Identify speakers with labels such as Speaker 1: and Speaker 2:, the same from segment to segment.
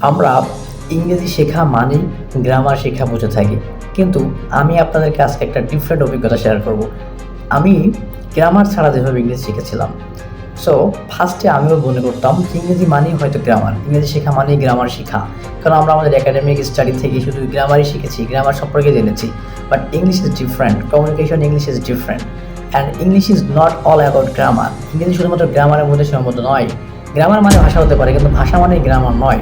Speaker 1: আমরা ইংরেজি শেখা মানেই গ্রামার শেখা বুঝে থাকি। কিন্তু আমি আপনাদেরকে আজকে একটা ডিফারেন্ট অভিজ্ঞতা শেয়ার করব। আমি গ্রামার ছাড়া যেভাবে ইংরেজি শিখেছিলাম। সো ফার্স্টে আমিও মনে করতাম ইংরেজি মানেই হয়তো গ্রামার ইংরেজি শেখা মানেই গ্রামার শেখা। কারণ আমরা আমাদের একাডেমিক স্টাডি থেকে শুধু গ্রামারই শিখেছি গ্রামার সম্পর্কে জেনেছি। But English is different communication English is different and English is not all about grammar ইংরেজি শুধুমাত্র গ্রামারের মধ্যে সীমাবদ্ধ নয়। গ্রামার মানে ভাষা হতে পারে, কিন্তু ভাষা মানে গ্রামার নয়।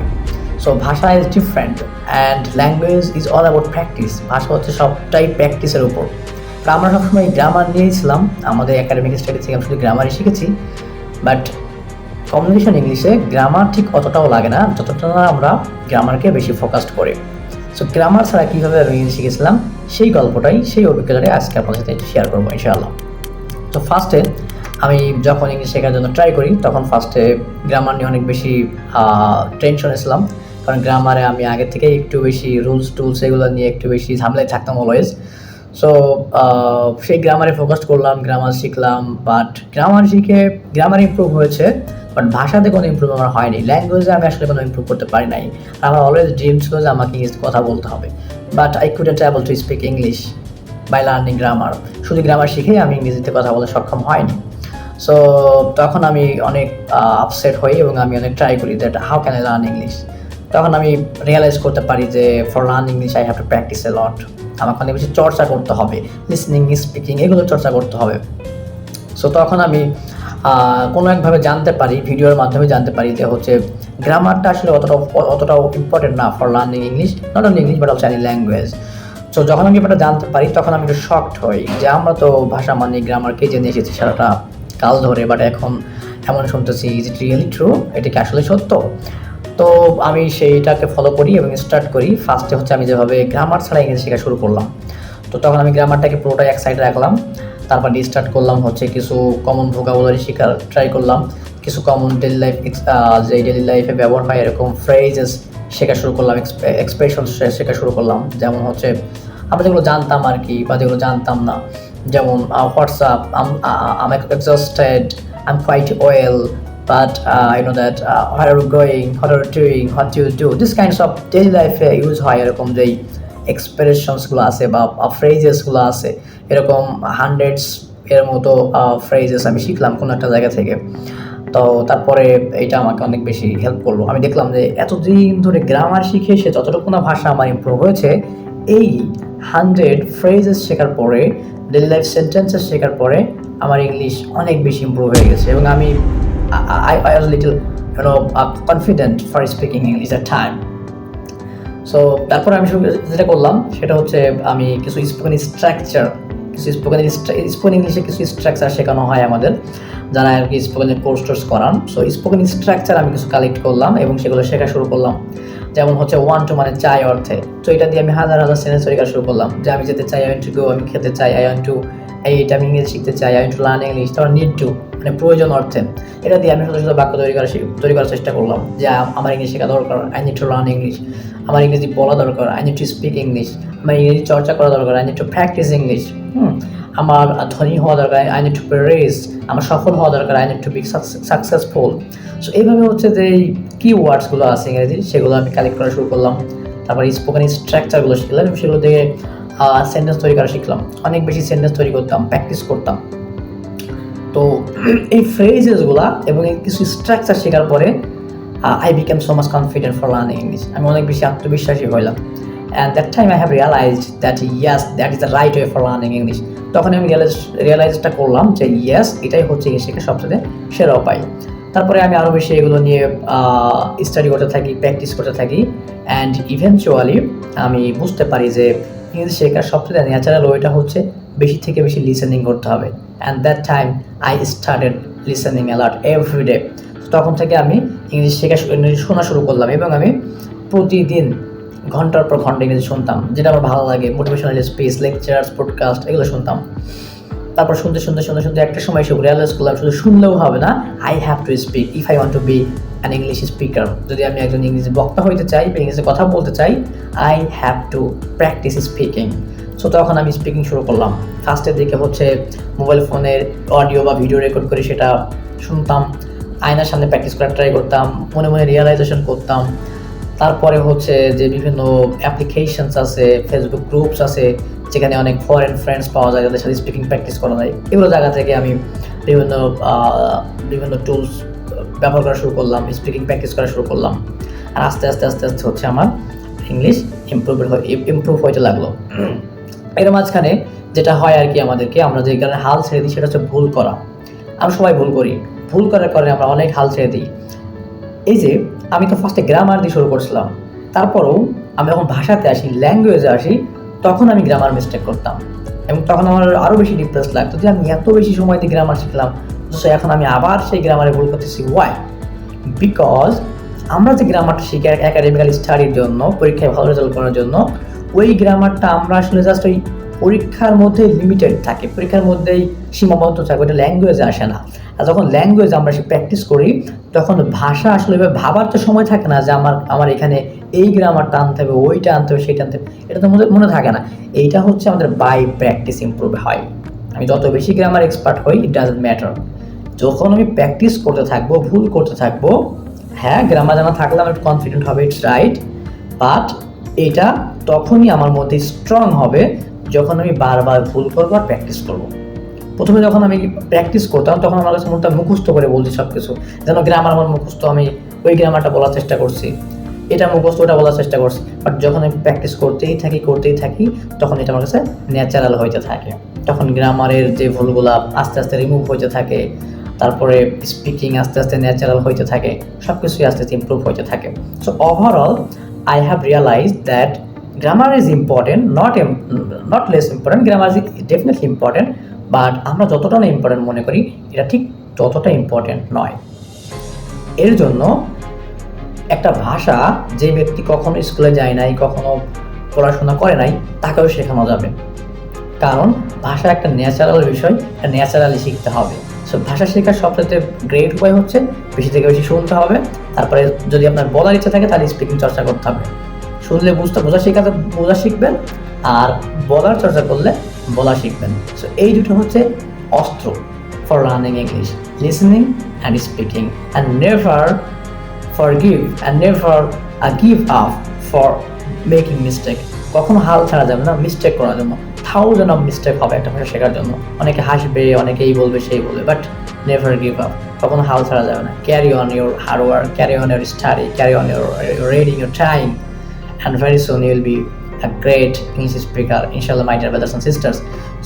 Speaker 1: সো ভাষা is different and language is all about practice ভাষা হচ্ছে সবটাই প্র্যাকটিসের উপর। তো আমরা সবসময় গ্রামার নিয়েছিলাম আমাদের একাডেমিক স্টাডি থেকে আমি শুধু গ্রামারই শিখেছি। বাট কমিউনিকেশন ইংলিশে গ্রামার ঠিক অতটাও লাগে না, যতটা না আমরা গ্রামারকে বেশি ফোকাসড করি। সো গ্রামার ছাড়া কীভাবে আমি ইংলিশ শিখেছিলাম? সেই গল্পটাই, সেই অভিজ্ঞতাটাই আজকে আপনাদের সাথে শেয়ার করব, ইনশাআল্লাহ। তো ফার্স্টে আমি যখন ইংলিশ শেখার জন্য ট্রাই করি, তখন ফার্স্টে গ্রামার নিয়ে অনেক বেশি টেনশন ছিলাম। কারণ গ্রামারে আমি আগে থেকে একটু বেশি রুলস টুলস এগুলো নিয়ে একটু বেশি ঝামেলায় থাকতাম অলওয়েজ সো সেই গ্রামারে ফোকাস করলাম গ্রামার শিখলাম বাট গ্রামার শিখে গ্রামার ইম্প্রুভ হয়েছে বাট ভাষাতে কোনো ইম্প্রুভ আমার হয়নি। ল্যাঙ্গুয়েজে আমি আসলে কোনো ইম্প্রুভ করতে পারি নাই। আমার অলওয়েজ ড্রিম ছিল যে আমাকে ইংলিশ কথা বলতে হবে। But I couldn't able to speak English by learning grammar শুধু গ্রামার শিখেই আমি ইংরেজিতে কথা বলতে সক্ষম হয়নি। সো তখন আমি অনেক আপসেট হই এবং আমি অনেক ট্রাই করি that how can I learn English তখন আমি রিয়েলাইজ করতে পারি যে for learn English I have to practise a lot আমাকে অনেক বেশি চর্চা করতে হবে লিসনিং স্পিকিং এগুলো চর্চা করতে হবে। সো তখন আমি কোনো একভাবে জানতে পারি ভিডিওর মাধ্যমে জানতে পারি যে হচ্ছে গ্রামারটা আসলে অতটা, অতটাও ইম্পর্টেন্ট না for learning English not only English but also any language so যখন আমি ব্যাপারটা জানতে পারি, তখন আমি একটু শকড হই যে আমরা তো ভাষা মানে গ্রামারকে জেনে এসেছি সারাটা কাল ধরে বাট এখন এমন শুনতেছি ইজ ইট রিয়েলি ট্রু এটা কি আসলে সত্য? তো আমি সেইটাকে ফলো করি এবং স্টার্ট করি। ফার্স্টে হচ্ছে আমি যেভাবে গ্রামার ছাড়া ইংরেজি শেখা শুরু করলাম। তো তখন আমি গ্রামারটাকে পুরোটাই এক সাইডে রাখলাম। তারপর স্টার্ট করলাম হচ্ছে কিছু কমন ভোকাবুলারি শেখার ট্রাই করলাম। কিছু কমন ডেলি লাইফ যে ডেলি লাইফে ব্যবহার হয় এরকম ফ্রেজেস শেখা শুরু করলাম এক্সপ্রেশন শেখা শুরু করলাম। যেমন হচ্ছে, আমরা যেগুলো জানতাম আর কি বা যেগুলো জানতাম না, যেমন WhatsApp I'm exhausted I'm quite well but uh, you know that uh, where are you going, what are you doing, what do you do, this kinds of daily life use হয় এরকম যেই এক্সপ্রেশনসগুলো আছে বা ফ্রেজেসগুলো আছে এরকম হান্ড্রেডস এর মতো phrases আমি শিখলাম কোনো একটা জায়গা থেকে। তো তারপরে এটা আমাকে অনেক বেশি হেল্প করল। আমি দেখলাম যে এতদিন ধরে গ্রামার শিখে সে যতটুকু না ভাষা আমার ইম্প্রুভ হয়েছে এই হান্ড্রেড ফ্রেজেস শেখার পরে ডেলি লাইফ সেন্টেন্সেস শেখার পরে আমার ইংলিশ অনেক বেশি ইম্প্রুভ হয়ে গেছে। এবং আমি I, I was little, you know, uh, confident for speaking English at time. So তারপরে আমি যেটা করলাম সেটা হচ্ছে আমি কিছু স্পোকেন স্ট্রাকচার কিছু স্পোকেন স্পোকেন ইংলিশে কিছু স্ট্রাকচার শেখানো হয় আমাদের যারা আর কি কোর্স টোর্স করান। সো স্পোকেন স্ট্রাকচার আমি কিছু কালেক্ট করলাম এবং সেগুলো শেখা শুরু করলাম। যেমন হচ্ছে ওয়ান টু মানে চাই অর্থে। তো এটা দিয়ে আমি হাজার হাজার সেন্টেন্স শেখা শুরু করলাম যে আমি যেতে চাই আই টু গো আমি খেতে চাই আই টু এইটা আমি ইংরেজি শিখতে চাই আই টু লার্ন ইংলিশ তোমার নিড টু মানে প্রয়োজন অর্থে। এটা দিয়ে আমি শুধু শুধু বাক্য তৈরি করা তৈরি করার চেষ্টা করলাম যে আমার ইংলিশ শেখা দরকার I need to learn English আমার ইংরেজি বলা দরকার I need to speak English আমার ইংরেজি চর্চা করা দরকার I need to practise English আমার ধনী হওয়া দরকার আই নিড টু প্রেস আমার সফল হওয়া দরকার I need to be successful so এইভাবে হচ্ছে যে এই কি ওয়ার্ডসগুলো আছে ইংরেজি, সেগুলো আমি কালেক্ট করা শুরু করলাম। তারপর স্পোকেন স্ট্রাকচারগুলো শিখলাম, সেগুলো থেকে সেন্টেন্স তৈরি করা শিখলাম। অনেক বেশি সেন্টেন্স তৈরি করতাম প্র্যাকটিস করতাম। তো এই ফ্রেজেসগুলা এবং এই কিছু স্ট্রাকচার শেখার পরে I became so much confident for learning English আমি অনেক বেশি আত্মবিশ্বাসী হইলাম। And that time I have realised that yes that is the right way for learning English তখন আমি রিয়ালাইজ রিয়ালাইজটা করলাম যে ইয়াস এটাই হচ্ছে ইংলিশ শেখার সবচেয়ে সেরা উপায়। তারপরে আমি আরও বেশি এগুলো নিয়ে স্টাডি করতে থাকি প্র্যাকটিস করতে থাকি। অ্যান্ড ইভেনচুয়ালি আমি বুঝতে পারি যে ইংলিশ শেখার সবচেয়ে ন্যাচারাল ওয়েটা হচ্ছে বেশি থেকে বেশি লিসেনিং করতে হবে। And that time I started listening alert everyday তখন থেকে আমি ইংলিশ শেখা শোনা শুরু করলাম এবং আমি প্রতিদিন ঘণ্টার পর ঘণ্টা ইংরেজি শুনতাম, যেটা আমার ভালো লাগে। মোটিভেশনাল স্পিচ লেকচার্স পডকাস্ট এগুলো শুনতাম। তারপর শুনতে শুনতে শুনতে শুনতে একটা সময় এসে রিয়ালাইজ করলাম শুধু শুনলেও হবে না I have to speak if I want to be an English speaker যদি আমি একজন ইংরেজি বক্তা হইতে চাই বা ইংরেজি কথা বলতে চাই I have to practise speaking so তখন আমি স্পিকিং শুরু করলাম। ফার্স্টের দিকে হচ্ছে মোবাইল ফোনের অডিও বা ভিডিও রেকর্ড করে সেটা শুনতাম। আয়নার সামনে প্র্যাকটিস করার ট্রাই করতাম। মনে মনে রিয়েলাইজেশন করতাম। তারপরে হচ্ছে যে বিভিন্ন অ্যাপ্লিকেশনস আছে ফেসবুক গ্রুপস আছে, যেখানে অনেক ফরেন ফ্রেন্ডস পাওয়া যায়, যাদের সাথে স্পিকিং প্র্যাকটিস করা যায়। এগুলো জায়গা থেকে আমি বিভিন্ন বিভিন্ন টুলস ব্যবহার করা শুরু করলাম স্পিকিং প্র্যাকটিস করা শুরু করলাম। আর আস্তে আস্তে আস্তে আস্তে হচ্ছে আমার ইংলিশ ইমপ্রুভ ইমপ্রুভ হইতে লাগল। এর মাঝখানে যেটা হয় আর কি আমাদেরকে, আমরা যে কারণে হাল ছেড়ে দিই সেটা হচ্ছে ভুল করা। আমরা সবাই ভুল করি। ভুল করার কারণে আমরা অনেক হাল ছেড়ে দিই। এই যে, আমি তো ফার্স্টে গ্রামার দিয়ে শুরু করছিলাম। তারপরেও আমি যখন ভাষাতে আসি ল্যাঙ্গুয়েজে আসি, তখন আমি গ্রামার মিস্টেক করতাম। এবং তখন আমার আরও বেশি ডিপ্রেস লাগতো যে আমি এত বেশি সময় দিয়ে গ্রামার শিখলাম। সো এখন আমি আবার সেই গ্রামারে ভুল করতেছি। ওয়াই বিকজ আমরা যে গ্রামারটা শিখি একাডেমিক্যাল স্টাডির জন্য, পরীক্ষায় ভালো রেজাল্ট করার জন্য, ওই গ্রামারটা আমরা আসলে জাস্ট ওই পরীক্ষার মধ্যে লিমিটেড থাকে। পরীক্ষার মধ্যেই সীমাবদ্ধ থাকে ওটা ল্যাঙ্গুয়েজে আসে না। আর যখন ল্যাঙ্গুয়েজ আমরা সে প্র্যাকটিস করি, তখন ভাষা আসলে এভাবে ভাবার তো সময় থাকে না যে আমার আমার এখানে এই গ্রামারটা আনতে হবে, ওইটা আনতে হবে সেইটা আনতে হবে, এটা তো মনে থাকে না। এইটা হচ্ছে আমাদের বাই প্র্যাকটিস ইমপ্রুভ হয়। আমি যত বেশি গ্রামার এক্সপার্ট হই ইট ডাজন্ট ম্যাটার যখন আমি প্র্যাকটিস করতে থাকব, ভুল করতে থাকব হ্যাঁ গ্রামার জানা থাকলে আমার কনফিডেন্ট হবে ইটস রাইট বাট এটা তখনই আমার মধ্যে স্ট্রং হবে যখন আমি বারবার ভুল করব আর প্র্যাকটিস করব। প্রথমে যখন আমি প্র্যাকটিস করতাম, তখন আমার কাছে মনটা মুখস্থ করে বলছি সব কিছু যেন গ্রামার আমার মুখস্থ, আমি ওই গ্রামারটা বলার চেষ্টা করছি, এটা মুখস্থ, ওটা বলার চেষ্টা করছি বাট যখন আমি প্র্যাকটিস করতেই থাকি করতেই থাকি, তখন এটা আমার কাছে ন্যাচারাল হইতে থাকে। তখন গ্রামারের যে ভুলগুলা আস্তে আস্তে রিমুভ হইতে থাকে তারপরে স্পিকিং আস্তে আস্তে ন্যাচারাল হইতে থাকে সব কিছুই আস্তে আস্তে ইমপ্রুভ হইতে থাকে। So overall I have realise that grammar is important not not less important grammar is definitely important but আমরা যতটা না ইম্পর্টেন্ট মনে করি, এটা ঠিক ততটা ইম্পর্টেন্ট নয়। এর জন্য একটা ভাষা যে ব্যক্তি কখনো স্কুলে যায় নাই, কখনো পড়াশোনা করে নাই, তাকেও শেখানো যাবে। কারণ ভাষা একটা ন্যাচারাল বিষয় ন্যাচারালি শিখতে হবে। সো ভাষা শেখার সবচেয়ে গ্রেট উপায় হচ্ছে বেশি থেকে বেশি শুনতে হবে। তারপরে যদি আপনার বলার ইচ্ছা থাকে তাহলে স্পিকিং চর্চা করতে হবে। শুনলে বুঝতে বোঝা শেখাতে বোঝা শিখবেন আর বলার চর্চা করলে বলা শিখবেন। সো এই দুটো হচ্ছে অস্ত্র for learning English listening and speaking and never forgive and never uh, give up for making mistake কখনো হাল ছাড়া যাবে না মিস্টেক করার জন্য। থাউজেন্ড অফ মিস্টেক হবে একটা ভাষা শেখার জন্য। অনেকে হাসবে অনেকে এই বলবে, সেই বলবে বাট নেভার গিভ আপ কখনো হাল ছাড়া যাবে না। Carry on your hard work carry on your study carry on your reading your time and very soon you'll be a great English speaker ইনশাল্লাহ my dear brothers and sisters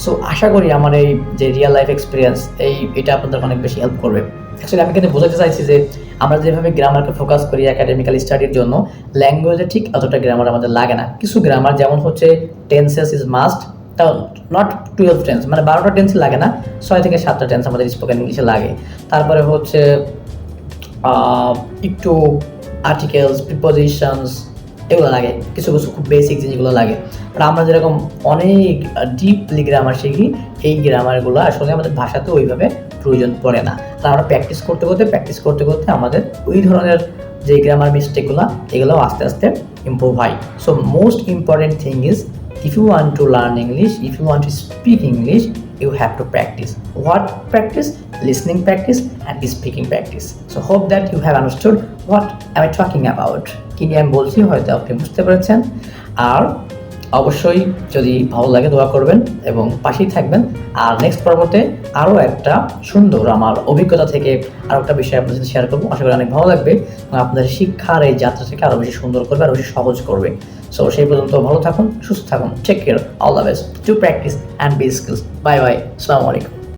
Speaker 1: so আশা করি আমার এই যে রিয়েল লাইফ এক্সপিরিয়েন্স এই, এটা আপনাদের অনেক বেশি হেল্প করবে। অ্যাকচুয়ালি আমি কিন্তু বোঝাতে চাইছি যে আমরা যেভাবে গ্রামারকে ফোকাস করি একাডেমিক্যাল স্টাডির জন্য ল্যাঙ্গুয়েজে ঠিক অতটা গ্রামার আমাদের লাগে না। কিছু গ্রামার যেমন হচ্ছে টেন্সেস ইজ মাস্ট তাও নট টুয়েলভ টেন্স মানে বারোটা টেন্স লাগে না, ছয় থেকে সাতটা টেন্স আমাদের স্পোকেন ইংলিশে লাগে। তারপরে হচ্ছে একটু আর্টিকেলস প্রিপোজিশনস এগুলো লাগে, কিছু কিছু খুব বেসিক জিনিসগুলো লাগে। আর আমরা যেরকম অনেক ডিপলি গ্রামার শিখি, এই গ্রামারগুলো আসলে আমাদের ভাষাতে ওইভাবে প্রয়োজন পড়ে না। তা আমরা প্র্যাকটিস করতে করতে প্র্যাকটিস করতে করতে আমাদের ওই ধরনের যে গ্রামার মিস্টেকগুলো এগুলো আস্তে আস্তে ইম্প্রুভ হয়। So most important thing is if you want to learn English if you want to speak English you have to practise what practice listening practice and speaking practice so hope that you have understood what I talking about কি নিয়ে আমি বলছি হয়তো আপনি বুঝতে পেরেছেন। আর অবশ্যই যদি ভালো লাগে দোয়া করবেন এবং পাশেই থাকবেন। আর নেক্সট পর্বতে আরও একটা সুন্দর আমার অভিজ্ঞতা থেকে আরও একটা বিষয় আপনাদের সাথে শেয়ার করব। আশা করি অনেক ভালো লাগবে এবং আপনাদের শিক্ষার এই যাত্রাটাকে আরও বেশি সুন্দর করবে, আরও বেশি সহজ করবে। সো সেই পর্যন্ত ভালো থাকুন, সুস্থ থাকুন take care all the best to practise and be skills bye bye আসসালামু আলাইকুম।